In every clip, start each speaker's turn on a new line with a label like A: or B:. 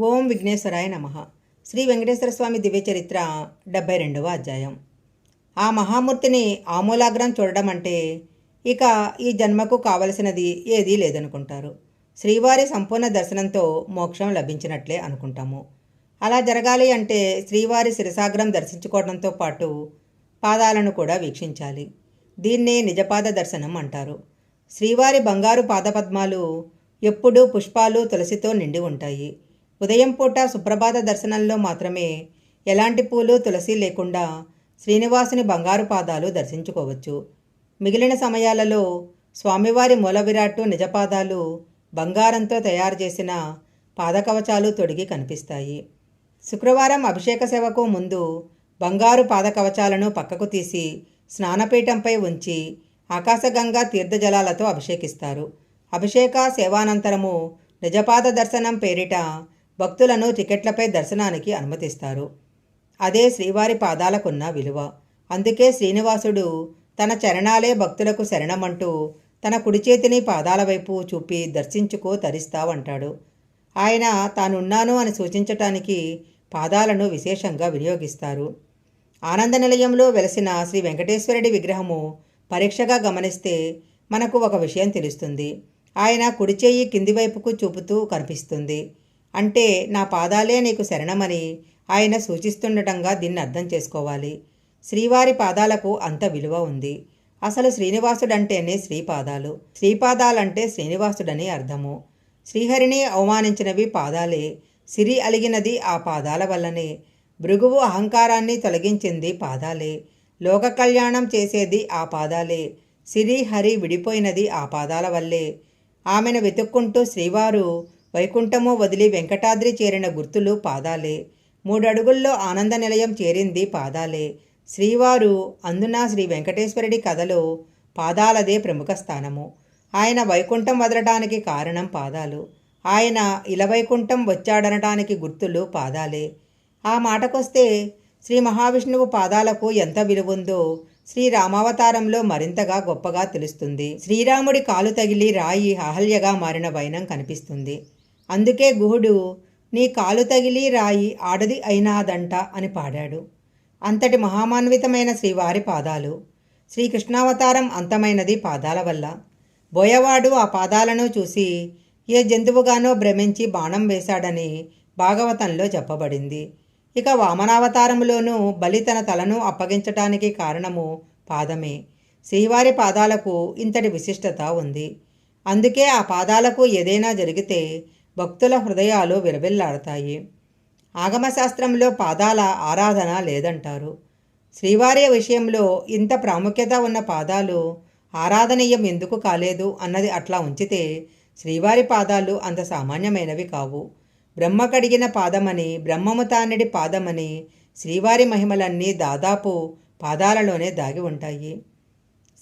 A: ఓం విఘ్నేశ్వరాయ నమ. శ్రీ వెంకటేశ్వర స్వామి దివ్య చరిత్ర డెబ్బై రెండవ అధ్యాయం. ఆ మహామూర్తిని ఆమూలాగ్రం చూడడం అంటే ఇక ఈ జన్మకు కావలసినది ఏదీ లేదనుకుంటారు. శ్రీవారి సంపూర్ణ దర్శనంతో మోక్షం లభించినట్లే అనుకుంటాము. అలా జరగాలి అంటే శ్రీవారి శిరసాగ్రం దర్శించుకోవడంతో పాటు పాదాలను కూడా వీక్షించాలి. దీన్నే నిజపాద దర్శనం అంటారు. శ్రీవారి బంగారు పాదపద్మాలు ఎప్పుడూ పుష్పాలు తులసితో నిండి ఉంటాయి. ఉదయం పూట సుప్రభాత దర్శనంలో మాత్రమే ఎలాంటి పూలు తులసి లేకుండా శ్రీనివాసుని బంగారు పాదాలు దర్శించుకోవచ్చు. మిగిలిన సమయాలలో స్వామివారి మూల విరాట్టు నిజపాదాలు బంగారంతో తయారు చేసిన పాదకవచాలు తొడిగి కనిపిస్తాయి. శుక్రవారం అభిషేక సేవకు ముందు బంగారు పాదకవచాలను పక్కకు తీసి స్నానపీఠంపై ఉంచి ఆకాశగంగా తీర్థజలాలతో అభిషేకిస్తారు. అభిషేక సేవానంతరము నిజపాద దర్శనం పేరిట భక్తులను టికెట్లపై దర్శనానికి అనుమతిస్తారు. అదే శ్రీవారి పాదాలకున్న విలువ. అందుకే శ్రీనివాసుడు తన చరణాలే భక్తులకు శరణమంటూ తన కుడి చేతిని పాదాల వైపు చూపి దర్శించుకో తరిస్తావంటాడు. ఆయన తానున్నాను అని సూచించటానికి పాదాలను విశేషంగా వినియోగిస్తారు. ఆనంద నిలయంలో వెలసిన శ్రీ వెంకటేశ్వరుడి విగ్రహము పరీక్షగా గమనిస్తే మనకు ఒక విషయం తెలుస్తుంది. ఆయన కుడి చేయి కింది వైపుకు చూపుతూ కనిపిస్తుంది. అంటే నా పాదాలే నీకు శరణమని ఆయన సూచిస్తుండటంగా దీన్ని అర్థం చేసుకోవాలి. శ్రీవారి పాదాలకు అంత విలువ ఉంది. అసలు శ్రీనివాసుడంటేనే శ్రీపాదాలు. శ్రీపాదాలంటే శ్రీనివాసుడని అర్థము. శ్రీహరిని అవమానించినవి పాదాలే. సిరి అలిగినది ఆ పాదాల వల్లనే. భృగువు అహంకారాన్ని తొలగించింది పాదాలే. లోక కళ్యాణం చేసేది ఆ పాదాలే. సిరి హరి విడిపోయినది ఆ పాదాల వల్లే. ఆమెను వెతుక్కుంటూ శ్రీవారు వైకుంఠము వదిలి వెంకటాద్రి చేరిన గుర్తులు పాదాలే. మూడడుగుల్లో ఆనంద నిలయం చేరింది పాదాలే. శ్రీవారు అందున శ్రీ వెంకటేశ్వరుడి కథలో పాదాలదే ప్రముఖ స్థానము. ఆయన వైకుంఠం వదలటానికి కారణం పాదాలు. ఆయన ఇలవైకుంఠం వచ్చాడనటానికి గుర్తులు పాదాలే. ఆ మాటకొస్తే శ్రీ మహావిష్ణువు పాదాలకు ఎంత విలువుందో శ్రీ రామావతారంలో మరింతగా గొప్పగా తెలుస్తుంది. శ్రీరాముడి కాలు తగిలి రాయి అహల్యగా మారిన వైనం కనిపిస్తుంది. అందుకే గుహుడు నీ కాలు తగిలి రాయి ఆడది అయినాదంట అని పాడాడు. అంతటి మహామాన్వితమైన శ్రీవారి పాదాలు శ్రీకృష్ణావతారం అంతమైనది పాదాల వల్ల. బోయవాడు ఆ పాదాలను చూసి ఏ జంతువుగానో భ్రమించి బాణం వేశాడని భాగవతంలో చెప్పబడింది. ఇక వామనావతారములోనూ బలి తన తలను అప్పగించటానికి కారణము పాదమే. శ్రీవారి పాదాలకు ఇంతటి విశిష్టత ఉంది. అందుకే ఆ పాదాలకు ఏదైనా జరిగితే భక్తుల హృదయాలు విరవిల్లాడతాయి. ఆగమశాస్త్రంలో పాదాల ఆరాధన లేదంటారు. శ్రీవారి విషయంలో ఇంత ప్రాముఖ్యత ఉన్న పాదాలు ఆరాధనీయం ఎందుకు కాలేదు అన్నది అట్లా ఉంచితే శ్రీవారి పాదాలు అంత సామాన్యమైనవి కావు. బ్రహ్మ కడిగిన పాదమని బ్రహ్మము తానడి పాదమని శ్రీవారి మహిమలన్నీ దాదాపు పాదాలలోనే దాగి ఉంటాయి.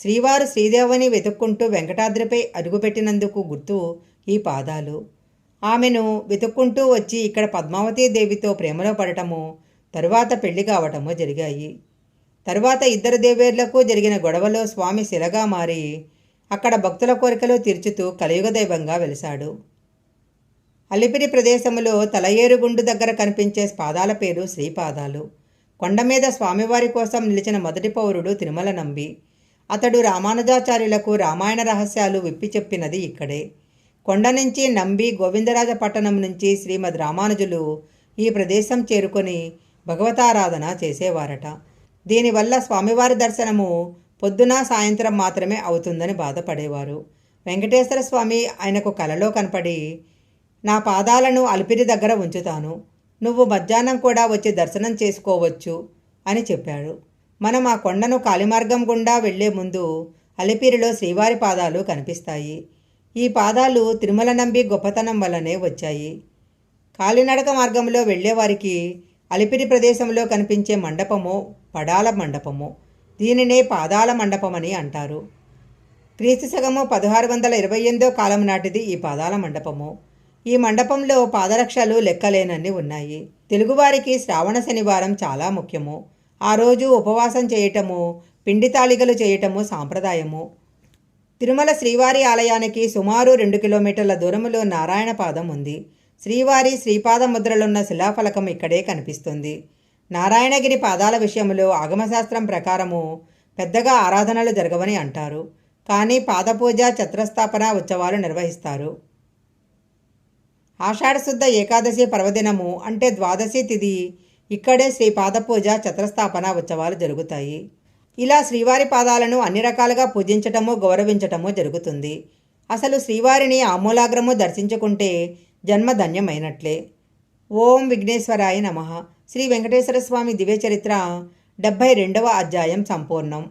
A: శ్రీవారు శ్రీదేవుని వెతుక్కుంటూ వెంకటాద్రిపై అడుగుపెట్టినందుకు గుర్తు ఈ పాదాలు. ఆమెను వెతుక్కుంటూ వచ్చి ఇక్కడ పద్మావతీదేవితో ప్రేమలో పడటము తరువాత పెళ్ళి కావటము జరిగాయి. తరువాత ఇద్దరు దేవేర్లకు జరిగిన గొడవలో స్వామి శిలగా మారి అక్కడ భక్తుల కోరికలు తీర్చుతూ కలియుగ దైవంగా వెలిశాడు. అలిపిరి ప్రదేశములో తలయేరుగుండు దగ్గర కనిపించే పాదాల పేరు శ్రీపాదాలు. కొండ మీద స్వామివారి కోసం నిలిచిన మొదటి పౌరుడు తిరుమల నంబి. అతడు రామానుజాచార్యులకు రామాయణ రహస్యాలు విప్పి చెప్పినది ఇక్కడే. కొండ నుంచి నంబి గోవిందరాజపట్టణం నుంచి శ్రీమద్ రామానుజులు ఈ ప్రదేశం చేరుకొని భగవతారాధన చేసేవారట. దీనివల్ల స్వామివారి దర్శనము పొద్దున సాయంత్రం మాత్రమే అవుతుందని బాధపడేవారు. వెంకటేశ్వర స్వామి ఆయనకు కలలో కనపడి నా పాదాలను అలిపిరి దగ్గర ఉంచుతాను. నువ్వు మధ్యాహ్నం కూడా వచ్చి దర్శనం చేసుకోవచ్చు అని చెప్పాడు. మనం ఆ కొండను కాలిమార్గం గుండా వెళ్ళే ముందు అలిపిరిలో శ్రీవారి పాదాలు కనిపిస్తాయి. ఈ పాదాలు తిరుమల నంబి గొప్పతనం వల్లనే వచ్చాయి. కాలినడక మార్గంలో వెళ్ళేవారికి అలిపిరి ప్రదేశంలో కనిపించే మండపము పడాల మండపము దీనినే పాదాల మండపమని అంటారు. క్రీస్తు శకము పదహారు వందల ఇరవై ఎనిమిదో కాలం నాటిది ఈ పాదాల మండపము. ఈ మండపంలో పాదరక్షలు లెక్కలేనన్ని ఉన్నాయి. తెలుగువారికి శ్రావణ శనివారం చాలా ముఖ్యము. ఆ రోజు ఉపవాసం చేయటము పిండి తాళికలు చేయటము సాంప్రదాయము. తిరుమల శ్రీవారి ఆలయానికి సుమారు రెండు కిలోమీటర్ల దూరంలో నారాయణపాదం ఉంది. శ్రీవారి శ్రీపాద ముద్రలున్న శిలాఫలకం ఇక్కడే కనిపిస్తుంది. నారాయణగిరి పాదాల విషయంలో ఆగమశాస్త్రం ప్రకారము పెద్దగా ఆరాధనలు జరగవని అంటారు. కానీ పాదపూజ ఛత్రస్థాపన ఉత్సవాలు నిర్వహిస్తారు. ఆషాఢశుద్ధ ఏకాదశి పర్వదినము అంటే ద్వాదశి తిథి ఇక్కడే శ్రీ పాదపూజ ఛత్రస్థాపన ఉత్సవాలు జరుగుతాయి. ఇలా శ్రీవారి పాదాలను అన్ని రకాలుగా పూజించటము గౌరవించటము జరుగుతుంది. అసలు శ్రీవారిని ఆమూలాగ్రము దర్శించుకుంటే జన్మ ధన్యమైనట్లే. ఓం విఘ్నేశ్వరాయ నమ. శ్రీ వెంకటేశ్వర స్వామి దివ్య చరిత్ర డెబ్భై రెండవ అధ్యాయం సంపూర్ణం.